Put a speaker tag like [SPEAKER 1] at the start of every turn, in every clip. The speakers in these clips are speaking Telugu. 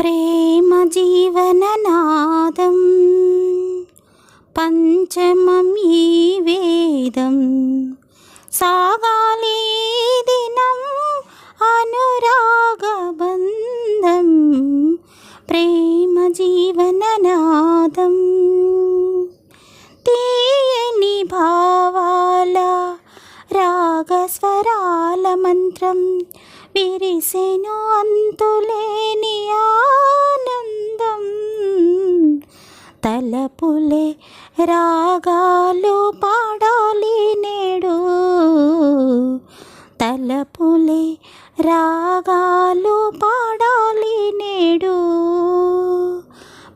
[SPEAKER 1] ప్రేమ జీవననాదం పంచమం ఈ వేదం. సాగాలి ఈ దినం అనురాగబంధం. ప్రేమ జీవననాదం తీయని భావాల రాగస్వరాల మంత్రం. విరిసెను అంతులే తలపులే రాగాలు పాడాలి నేడు. తలపులే రాగాలు పాడాలి నేడు.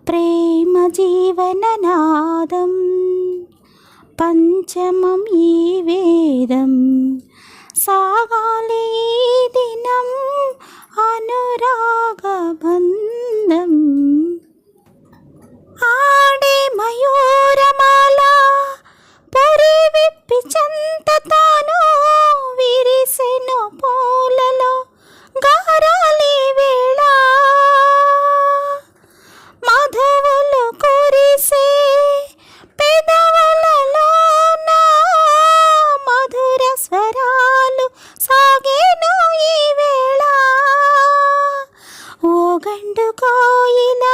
[SPEAKER 1] ప్రేమ జీవననాదం పంచమం ఈ వేదం. సాగేను ఈ వేళ. ఓ గండు కోయిల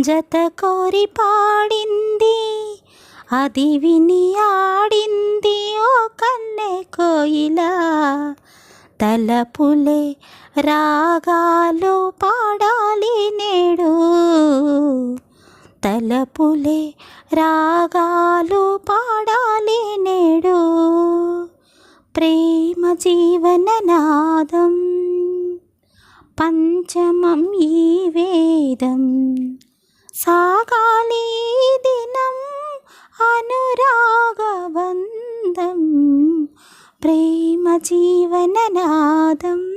[SPEAKER 1] జత కోరి పాడింది అది విని ఆడింది ఓ కన్నె కోయిల. తలపులే రాగాలు పాడాలి నేడు. తలపులే రాగాలు పాడాలి నేడు. प्रेमजीवननादम्। पञ्चमं ईवेदं साकालीदिनम् अनुरागवन्दं प्रेमजीवननादम्।